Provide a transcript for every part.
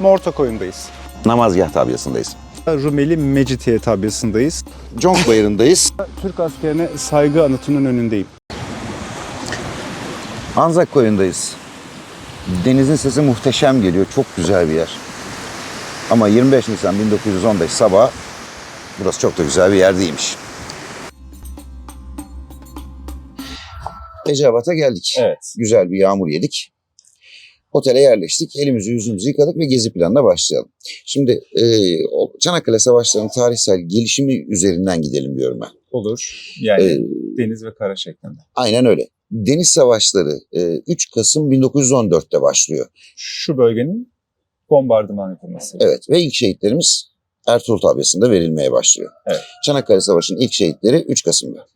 Morta koyundayız. Namazgah tabyasındayız. Rumeli Mecidiye tabyasındayız. Conk Bayırı'ndayız. Türk askerine saygı anıtının önündeyim. Anzak koyundayız. Denizin sesi muhteşem geliyor. Çok güzel bir yer. Ama 25 Nisan 1915 sabah burası çok da güzel bir yer değilmiş. Ecevat'a geldik. Evet. Güzel bir yağmur yedik. Otele yerleştik. Elimizi yüzümüzü yıkadık ve gezi planına başlayalım. Şimdi e, Çanakkale Savaşları'nın tarihsel gelişimi üzerinden gidelim diyorum ben. Olur. Yani Ee, deniz ve kara şeklinde. Aynen öyle. Deniz Savaşları e, 3 Kasım 1914'te başlıyor. Şu bölgenin bombardıman yapılması. Evet ve ilk şehitlerimiz Ertuğrul Tabyası'nda verilmeye başlıyor. Evet. Çanakkale Savaşı'nın ilk şehitleri 3 Kasım'da.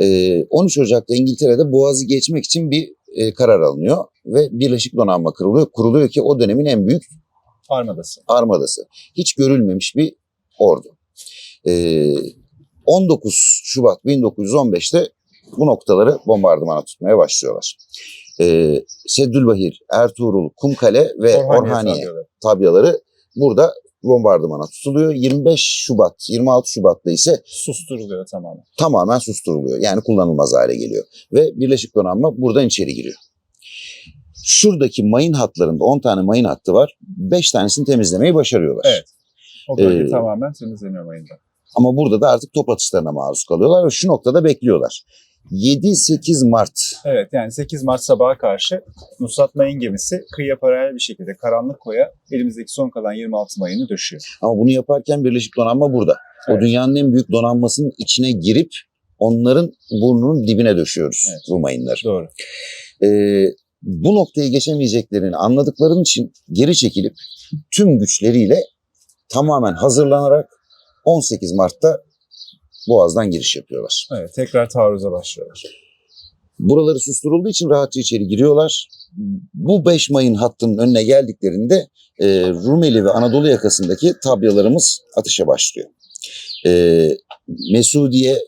Ee, 13 Ocak'ta İngiltere'de Boğaz'ı geçmek için bir e, karar alınıyor ve Birleşik Donanma kuruluyor. Kuruluyor ki o dönemin en büyük Armadası. armadası. Hiç görülmemiş bir ordu. Ee, 19 Şubat 1915'te bu noktaları bombardımana tutmaya başlıyorlar. Ee, Seddülbahir, Ertuğrul, Kumkale ve Orhaniye Orhaniye tabyaları burada bombardımana tutuluyor. 25 Şubat, 26 Şubat'ta ise Susturuluyor tamamen. tamamen susturuluyor. Yani kullanılmaz hale geliyor. Ve Birleşik Donanma buradan içeri giriyor. Şuradaki mayın hatlarında 10 tane mayın hattı var. 5 tanesini temizlemeyi başarıyorlar. Evet. O bölge Ee, tamamen temizleniyor mayında. Ama burada da artık top atışlarına maruz kalıyorlar ve şu noktada bekliyorlar. 7-8 Mart Evet yani 8 Mart sabaha karşı Nusrat Mayın gemisi kıyıya paralel bir şekilde karanlık koya elimizdeki son kalan 26 mayını döşüyor. ama bunu yaparken Birleşik Donanma burada. O Evet. dünyanın en büyük donanmasının içine girip onların burnunun dibine döşüyoruz Evet. bu mayınları. Doğru. Ee, bu noktayı geçemeyeceklerini anladıkları için geri çekilip tüm güçleriyle tamamen hazırlanarak 18 Mart'ta Boğaz'dan giriş yapıyorlar. Evet tekrar taarruza başlıyorlar. Buraları susturulduğu için rahatça içeri giriyorlar. Bu 5 Mayın hattının önüne geldiklerinde e, Rumeli ve Anadolu yakasındaki tabyalarımız atışa başlıyor. E, Mesudiye,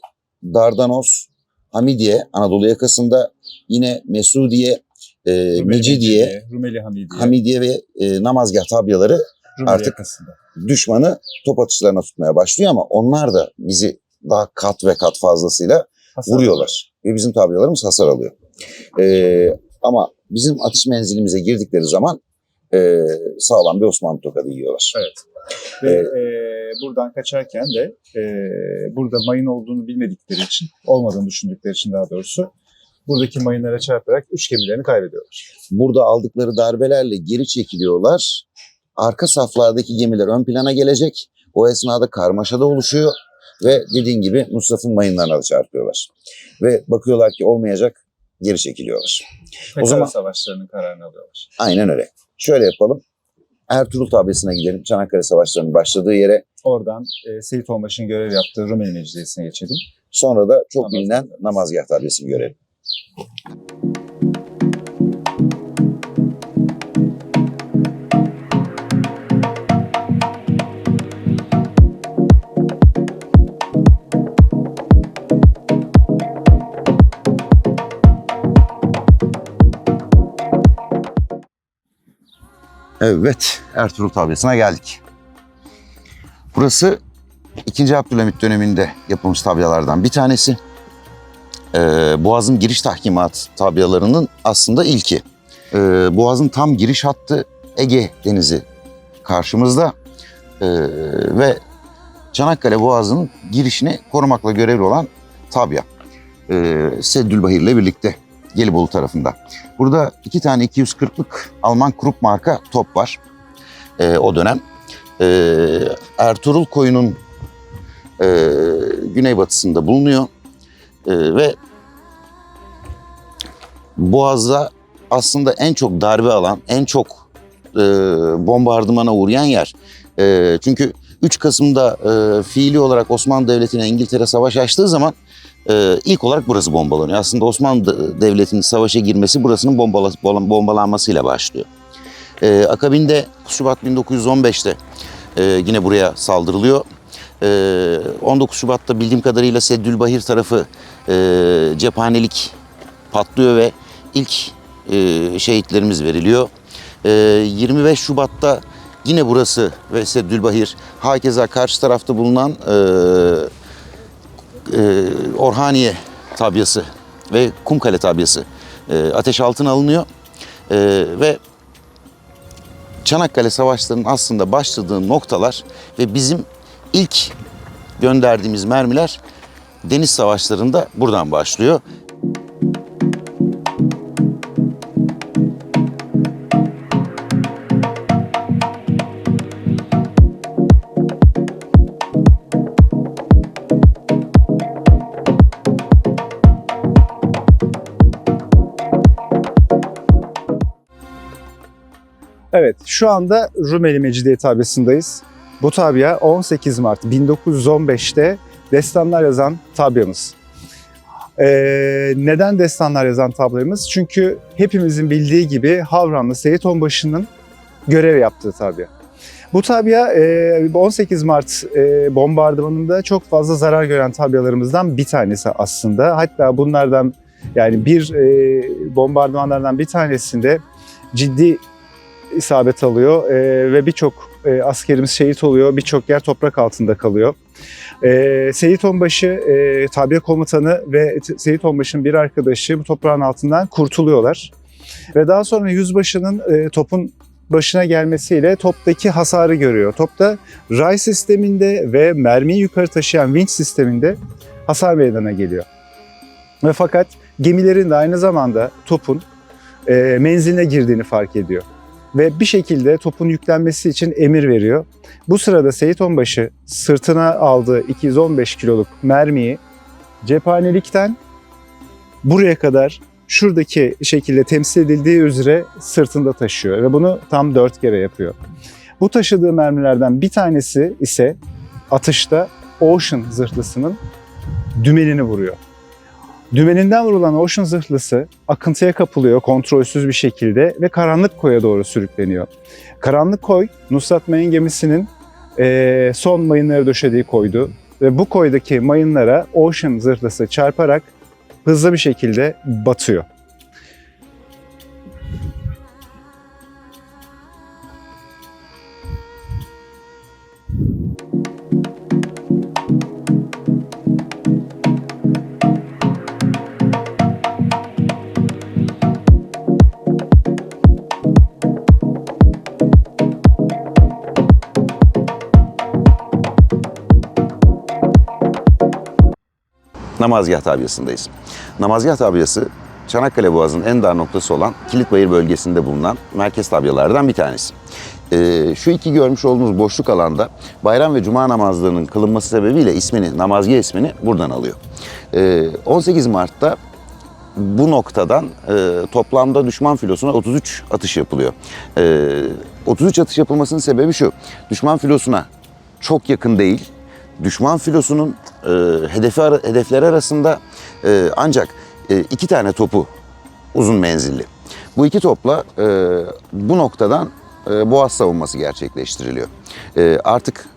Dardanos, Hamidiye Anadolu yakasında yine Mesudiye, e, Rumeli Mecidiye, Rumeli Hamidiye. Hamidiye ve e, Namazgah tabyaları Rumeli artık- yakasında. düşmanı top atışlarına tutmaya başlıyor ama onlar da bizi daha kat ve kat fazlasıyla Hasar vuruyorlar. Ve bizim tabyalarımız hasar alıyor. Ee, ama bizim atış menzilimize girdikleri zaman e, sağlam bir Osmanlı tokadı yiyorlar. Evet. Ve e, buradan kaçarken de e, burada mayın olduğunu bilmedikleri için, olmadığını düşündükleri için daha doğrusu buradaki mayınlara çarparak üç gemilerini kaybediyorlar. Burada aldıkları darbelerle geri çekiliyorlar. Arka saflardaki gemiler ön plana gelecek. O esnada karmaşa da oluşuyor. Ve dediğin gibi Nusrat'ın mayınlarına çarpıyorlar. Ve bakıyorlar ki olmayacak geri çekiliyorlar. Pekala zaman- savaşlarının kararını alıyorlar. Aynen öyle. Şöyle yapalım. Ertuğrul tabyasına gidelim. Çanakkale Savaşları'nın başladığı yere. Oradan e, Seyit Onbaşı'nın görev yaptığı Rumeli Mecidiyesi'ne geçelim. Sonra da çok Namazgah bilinen namazgah tabyasını görelim. Evet, Ertuğrul tabyasına geldik. Burası 2. Abdülhamit döneminde yapılmış tabyalardan bir tanesi. Ee, Boğaz'ın giriş tahkimat tabyalarının aslında ilki. Ee, Boğaz'ın tam giriş hattı Ege Denizi karşımızda Ee, ve Çanakkale Boğazı'nın girişini korumakla görevli olan tabya. Ee, Seddülbahir ile birlikte Gelibolu tarafında. Burada iki tane 240'lık Alman Krupp marka top var ee, o dönem. Ee, Ertuğrul koyunun e, güneybatısında bulunuyor E, ve Boğaz'da aslında en çok darbe alan, en çok e, bombardımana uğrayan yer. E, çünkü 3 Kasım'da e, fiili olarak Osmanlı Devleti'ne İngiltere savaş açtığı zaman e, ilk olarak burası bombalanıyor. Aslında Osmanlı Devleti'nin savaşa girmesi burasının bombala, bombalanmasıyla başlıyor. E, akabinde Şubat 1915'te e, yine buraya saldırılıyor. E, 19 Şubat'ta bildiğim kadarıyla Seddülbahir tarafı e, cephanelik patlıyor ve ilk e, şehitlerimiz veriliyor. E, 25 Şubat'ta Yine burası ve Seddülbahir, hakeza karşı tarafta bulunan e, e, Orhaniye tabyası ve Kumkale tabyası e, ateş altına alınıyor. E, ve Çanakkale Savaşları'nın aslında başladığı noktalar ve bizim ilk gönderdiğimiz mermiler deniz savaşlarında buradan başlıyor. Evet, şu anda Rumeli Mecidiye tabyasındayız. Bu tabya 18 Mart 1915'te destanlar yazan tabyamız. Ee, neden destanlar yazan tabyamız? Çünkü hepimizin bildiği gibi Havranlı Seyit Onbaşı'nın görev yaptığı tabya. Bu tabya e, 18 Mart e, bombardımanında çok fazla zarar gören tabyalarımızdan bir tanesi aslında. Hatta bunlardan yani bir e, bombardımanlardan bir tanesinde ciddi isabet alıyor e, ve birçok e, askerimiz şehit oluyor, birçok yer toprak altında kalıyor. E, Seyit Onbaşı, e, tabiye komutanı ve Seyit Onbaşı'nın bir arkadaşı bu toprağın altından kurtuluyorlar. Ve daha sonra yüzbaşının e, topun başına gelmesiyle toptaki hasarı görüyor. Topta ray sisteminde ve mermiyi yukarı taşıyan vinç sisteminde hasar meydana geliyor. Ve fakat gemilerin de aynı zamanda topun e, menziline girdiğini fark ediyor ve bir şekilde topun yüklenmesi için emir veriyor. Bu sırada Seyit Onbaşı sırtına aldığı 215 kiloluk mermiyi cephanelikten buraya kadar şuradaki şekilde temsil edildiği üzere sırtında taşıyor ve bunu tam dört kere yapıyor. Bu taşıdığı mermilerden bir tanesi ise atışta Ocean zırhlısının dümenini vuruyor. Dümeninden vurulan Ocean zırhlısı akıntıya kapılıyor kontrolsüz bir şekilde ve karanlık koya doğru sürükleniyor. Karanlık koy Nusrat Mayın gemisinin eee, son mayınları döşediği koydu ve bu koydaki mayınlara Ocean zırhlısı çarparak hızlı bir şekilde batıyor. Namazgah tabyasındayız. Namazgah tabyası Çanakkale Boğazı'nın en dar noktası olan Kilitbayır bölgesinde bulunan merkez tabyalardan bir tanesi. Ee, şu iki görmüş olduğunuz boşluk alanda bayram ve cuma namazlarının kılınması sebebiyle ismini, namazgah ismini buradan alıyor. Ee, 18 Mart'ta bu noktadan e, toplamda düşman filosuna 33 atış yapılıyor. E, 33 atış yapılmasının sebebi şu. Düşman filosuna çok yakın değil. Düşman filosunun e, hedefi hedefleri arasında e, ancak e, iki tane topu uzun menzilli. Bu iki topla e, bu noktadan e, boğaz savunması gerçekleştiriliyor. E, artık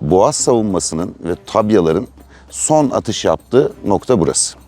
boğaz savunmasının ve tabyaların son atış yaptığı nokta burası.